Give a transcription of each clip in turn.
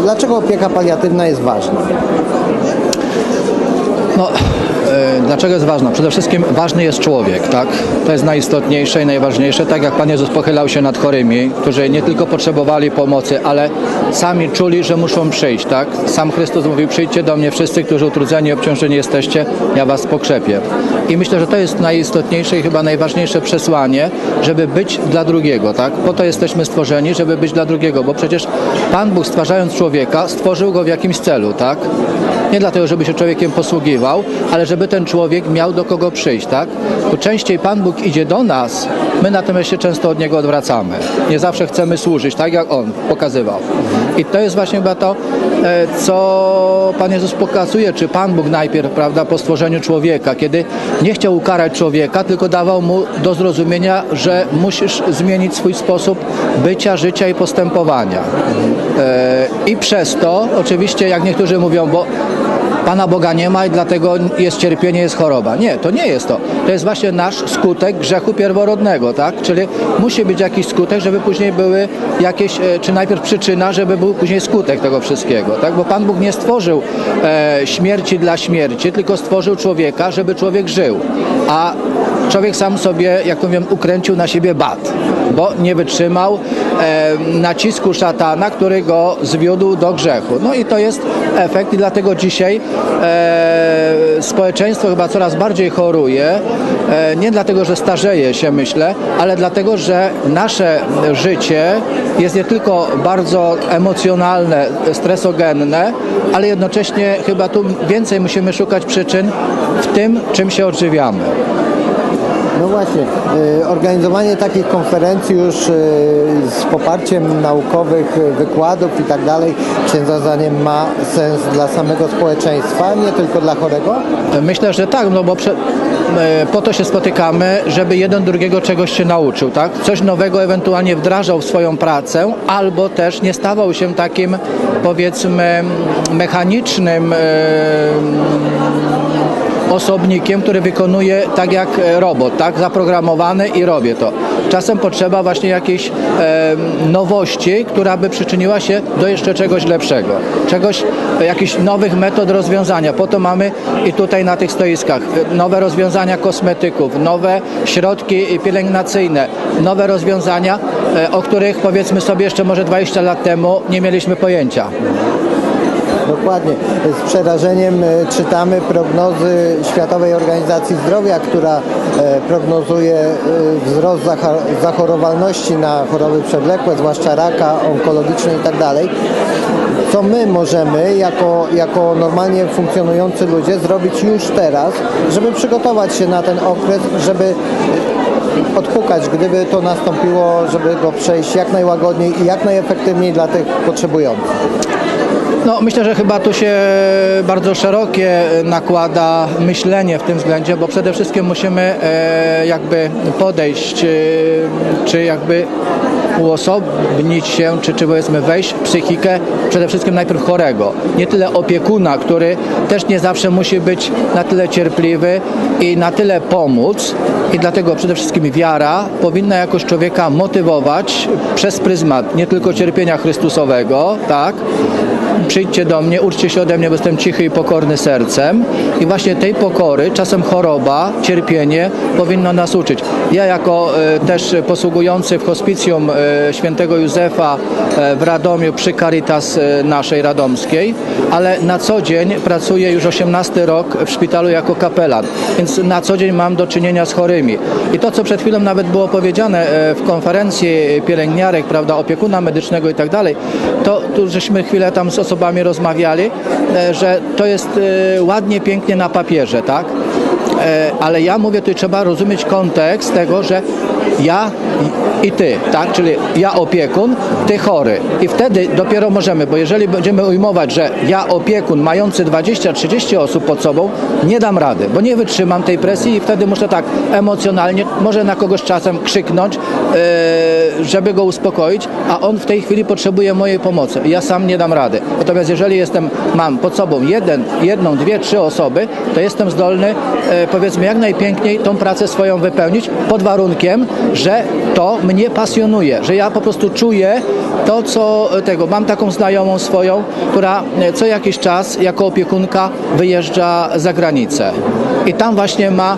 dlaczego opieka paliatywna jest ważna? No, dlaczego jest ważna? Przede wszystkim ważny jest człowiek, tak? To jest najistotniejsze i najważniejsze. Tak jak Pan Jezus pochylał się nad chorymi, którzy nie tylko potrzebowali pomocy, ale sami czuli, że muszą przyjść, tak? Sam Chrystus mówił, przyjdźcie do mnie wszyscy, którzy utrudzeni obciążeni jesteście, ja was pokrzepię. I myślę, że to jest najistotniejsze i chyba najważniejsze przesłanie, żeby być dla drugiego, tak? Po to jesteśmy stworzeni, żeby być dla drugiego, bo przecież Pan Bóg stwarzając człowieka, stworzył go w jakimś celu, tak? Nie dlatego, żeby się człowiekiem posługiwał, ale żeby ten człowiek miał do kogo przyjść, tak? Bo częściej Pan Bóg idzie do nas, my natomiast się często od Niego odwracamy. Nie zawsze chcemy służyć, tak jak On pokazywał. I to jest właśnie chyba to, e, co Pan Jezus pokazuje, czy Pan Bóg najpierw, prawda, po stworzeniu człowieka, kiedy nie chciał ukarać człowieka, tylko dawał mu do zrozumienia, że musisz zmienić swój sposób bycia, życia i postępowania. E, I przez to, oczywiście, jak niektórzy mówią, bo Pana Boga nie ma i dlatego jest cierpienie, jest choroba. Nie, to nie jest to. To jest właśnie nasz skutek grzechu pierworodnego, tak? Czyli musi być jakiś skutek, żeby później były jakieś, e, czy najpierw przyczyna, żeby był później skutek tego wszystkiego, tak? Bo Pan Bóg nie stworzył e, śmierci dla śmierci, tylko stworzył człowieka, żeby człowiek żył. A człowiek sam sobie, jak powiem, ukręcił na siebie bat, bo nie wytrzymał e, nacisku szatana, który go zwiódł do grzechu. No i to jest efekt i dlatego dzisiaj e, społeczeństwo chyba coraz bardziej choruje, e, nie dlatego, że starzeje się, myślę, ale dlatego, że nasze życie jest nie tylko bardzo emocjonalne, stresogenne, ale jednocześnie chyba tu więcej musimy szukać przyczyn w tym, czym się odżywiamy. No właśnie, y, organizowanie takich konferencji już y, z poparciem naukowych wykładów i tak dalej, księdza zdaniem ma sens dla samego społeczeństwa, nie tylko dla chorego? Myślę, że tak, no bo prze, e, po to się spotykamy, żeby jeden drugiego czegoś się nauczył, tak? Coś nowego ewentualnie wdrażał w swoją pracę, albo też nie stawał się takim, powiedzmy, mechanicznym e, osobnikiem, który wykonuje tak jak robot, tak? Zaprogramowany i robię to. Czasem potrzeba właśnie jakiejś e, nowości, która by przyczyniła się do jeszcze czegoś lepszego. Czegoś, e, jakichś nowych metod rozwiązania. Po to mamy i tutaj na tych stoiskach e, nowe rozwiązania kosmetyków, nowe środki pielęgnacyjne, nowe rozwiązania, e, o których powiedzmy sobie jeszcze może 20 lat temu nie mieliśmy pojęcia. Dokładnie. Z przerażeniem e, czytamy prognozy Światowej Organizacji Zdrowia, która e, prognozuje e, wzrost zachorowalności na choroby przewlekłe, zwłaszcza raka onkologiczne i tak. Co my możemy jako, jako normalnie funkcjonujący ludzie zrobić już teraz, żeby przygotować się na ten okres, żeby odpukać, gdyby to nastąpiło, żeby go przejść jak najłagodniej i jak najefektywniej dla tych potrzebujących. No, myślę, że chyba tu się bardzo szerokie nakłada myślenie w tym względzie, bo przede wszystkim musimy e, jakby podejść, e, czy jakby uosobnić się, czy, czy powiedzmy wejść w psychikę przede wszystkim najpierw chorego. Nie tyle opiekuna, który też nie zawsze musi być na tyle cierpliwy i na tyle pomóc. I dlatego przede wszystkim wiara powinna jakoś człowieka motywować przez pryzmat nie tylko cierpienia Chrystusowego, tak? Przyjdźcie do mnie, uczcie się ode mnie, bo jestem cichy i pokorny sercem. I właśnie tej pokory, czasem choroba, cierpienie powinno nas uczyć. Ja jako e, też posługujący w hospicjum e, świętego Józefa e, w Radomiu przy Caritas naszej radomskiej, ale na co dzień pracuję już 18 rok w szpitalu jako kapelan, więc na co dzień mam do czynienia z chorymi. I to, co przed chwilą nawet było powiedziane w konferencji pielęgniarek, prawda, opiekuna medycznego i tak dalej, to tu żeśmy chwilę tam z osobami rozmawiali, e, że to jest e, ładnie, pięknie na papierze, tak? E, Ale ja mówię, tu trzeba rozumieć kontekst tego, że ja i- ty, tak? Czyli ja opiekun, ty chory. I wtedy dopiero możemy, bo jeżeli będziemy ujmować, że ja opiekun mający 20-30 osób pod sobą, nie dam rady, bo nie wytrzymam tej presji i wtedy muszę tak emocjonalnie, może na kogoś czasem krzyknąć, e, żeby go uspokoić, a on w tej chwili potrzebuje mojej pomocy. Ja sam nie dam rady. Natomiast jeżeli jestem, mam pod sobą jeden, jedną, dwie, trzy osoby, to jestem zdolny, powiedzmy, jak najpiękniej tą pracę swoją wypełnić pod warunkiem, że to mnie pasjonuje, że ja po prostu czuję to, co tego. Mam taką znajomą swoją, która e, co jakiś czas jako opiekunka wyjeżdża za granicę. I tam właśnie ma,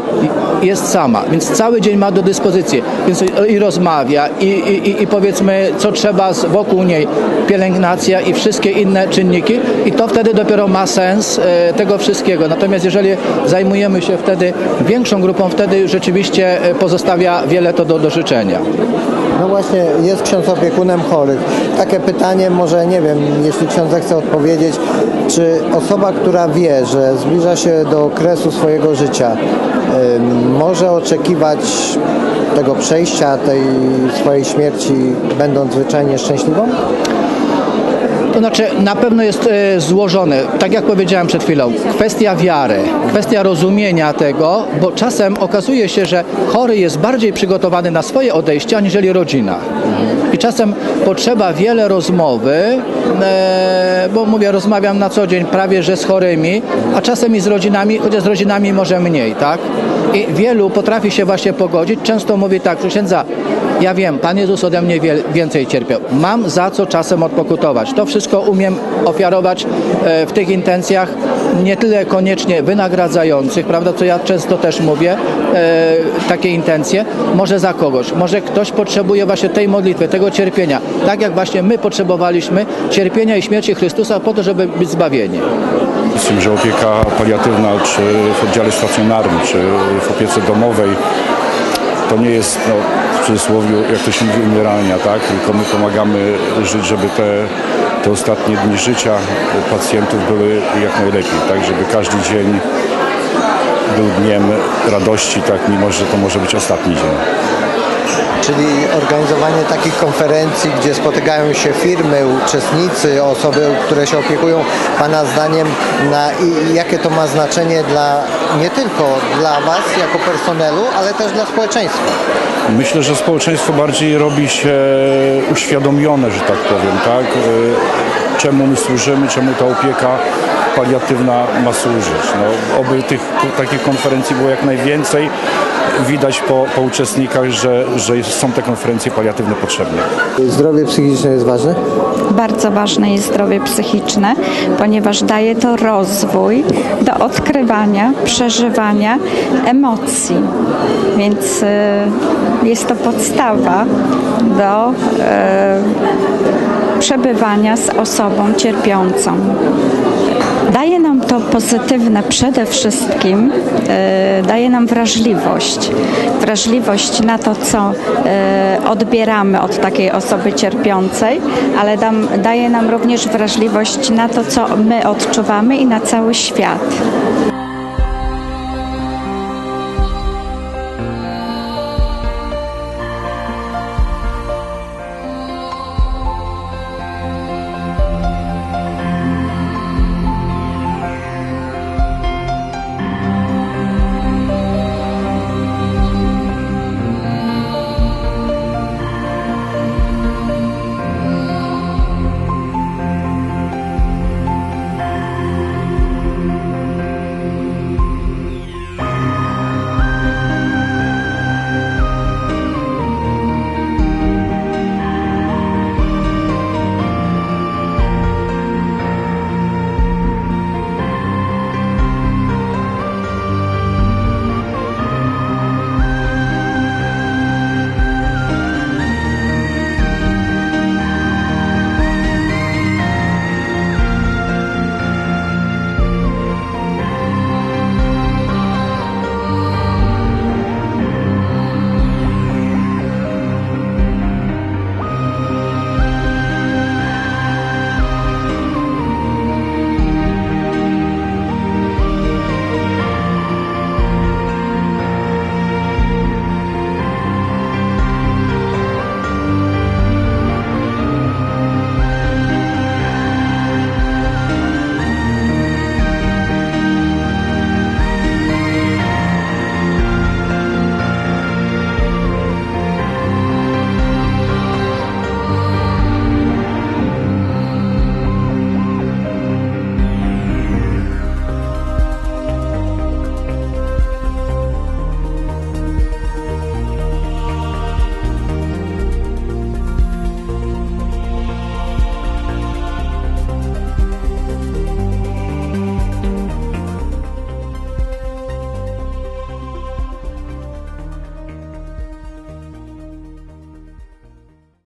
jest sama, więc cały dzień ma do dyspozycji, więc i rozmawia i, i, i powiedzmy, co trzeba z, wokół niej, pielęgnacja i wszystkie inne czynniki i to wtedy dopiero ma sens e, tego wszystkiego. Natomiast jeżeli zajmujemy się wtedy większą grupą, wtedy rzeczywiście e, pozostawia wiele to do, do życzenia. No właśnie, jest ksiądz opiekunem chorych. Takie pytanie, może nie wiem, jeśli ksiądz zechce odpowiedzieć, czy osoba, która wie, że zbliża się do kresu swojego życia, może oczekiwać tego przejścia, tej swojej śmierci, będąc zwyczajnie szczęśliwą? To znaczy na pewno jest e, złożone, tak jak powiedziałem przed chwilą, kwestia wiary, kwestia rozumienia tego, bo czasem okazuje się, że chory jest bardziej przygotowany na swoje odejście, aniżeli rodzina. I czasem potrzeba wiele rozmowy, e, bo mówię, rozmawiam na co dzień prawie że z chorymi, a czasem i z rodzinami, chociaż z rodzinami może mniej, tak? I wielu potrafi się właśnie pogodzić. Często mówi tak, proszę księdza, ja wiem, Pan Jezus ode mnie wie, więcej cierpiał. Mam za co czasem odpokutować. To wszystko umiem ofiarować e, w tych intencjach, nie tyle koniecznie wynagradzających, prawda, co ja często też mówię, e, takie intencje, może za kogoś. Może ktoś potrzebuje właśnie tej modlitwy, tego cierpienia. Tak jak właśnie my potrzebowaliśmy cierpienia i śmierci Chrystusa po to, żeby być zbawieni. Z że opieka paliatywna, czy w oddziale stacjonarnym, czy w opiece domowej, to nie jest, no, w cudzysłowie, jak to się mówi, umieralnia, tak? Tylko my pomagamy żyć, żeby te, te ostatnie dni życia pacjentów były jak najlepiej, tak? Żeby każdy dzień był dniem radości, tak? Mimo, że to może być ostatni dzień. Czyli organizowanie takich konferencji, gdzie spotykają się firmy, uczestnicy, osoby, które się opiekują Pana zdaniem, na jakie to ma znaczenie dla nie tylko dla Was jako personelu, ale też dla społeczeństwa. Myślę, że społeczeństwo bardziej robi się uświadomione, że tak powiem, tak? Y, Czemu my służymy, czemu ta opieka paliatywna ma służyć. No, oby tych takich konferencji było jak najwięcej. Widać po, po uczestnikach, że, że są te konferencje paliatywne potrzebne. Zdrowie psychiczne jest ważne? Bardzo ważne jest zdrowie psychiczne, ponieważ daje to rozwój do odkrywania, przeżywania emocji. Więc e, jest to podstawa do e, przebywania z osobą cierpiącą. Daje nam to pozytywne przede wszystkim, e, daje nam wrażliwość. Wrażliwość na to, co e, odbieramy od takiej osoby cierpiącej, ale daje nam również wrażliwość na to, co my odczuwamy i na cały świat.